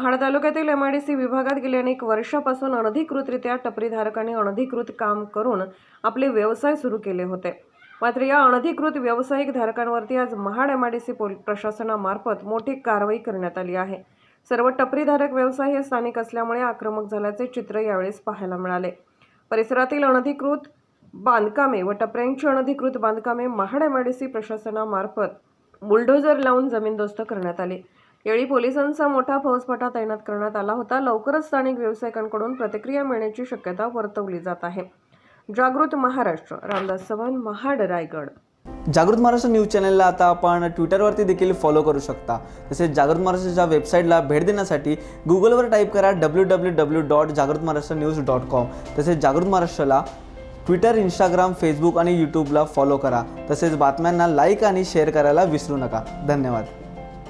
महाड तालुक्यातील Emma D C विभागात गेले अनेक वर्षापासून अनधिकृतरित्या टपरीधारकांनी अनधिकृत काम करून आपले व्यवसाय सुरू केले होते. मात्र या अनधिकृत व्यावसायिक धारकांवरती आज महाड एमआयडीसी पोल प्रशासनामार्फत मोठी कारवाई करण्यात आली आहे. सर्व टपरीधारक व्यवसाय हे स्थानिक असल्यामुळे आक्रमक झाल्याचे चित्र यावेळेस पाहायला मिळाले. परिसरातील अनधिकृत बांधकामे व टपऱ्यांची अनधिकृत बांधकामे महाड एमआयडीसी प्रशासनामार्फत बुलडोझर लावून जमीनदोस्त करण्यात आली. यावेळी पोलिसांचा मोठा फौजफाटा तैनात करण्यात आला होता. लवकरच स्थानिक व्यावसायिकांकडून प्रतिक्रिया मिळण्याची शक्यता वर्तवली जात आहे. जागृत महाराष्ट्र रामदास चव्हाण महाड रायगड. जागृत महाराष्ट्र न्यूज चॅनलला आता आपण ट्विटरवरती देखील फॉलो करू शकता. तसेच जागृत महाराष्ट्राच्या वेबसाईटला भेट देण्यासाठी गुगलवर टाईप करा डब्ल्यू डब्ल्यू डब्ल्यू डॉट जागृत महाराष्ट्र न्यूज डॉट कॉम तसेच जागृत महाराष्ट्राला ट्विटर इंस्टाग्राम फेसबुक आणि यूट्यूबला फॉलो करा. तसेच बातम्यांना लाईक आणि शेअर करायला विसरू नका. धन्यवाद.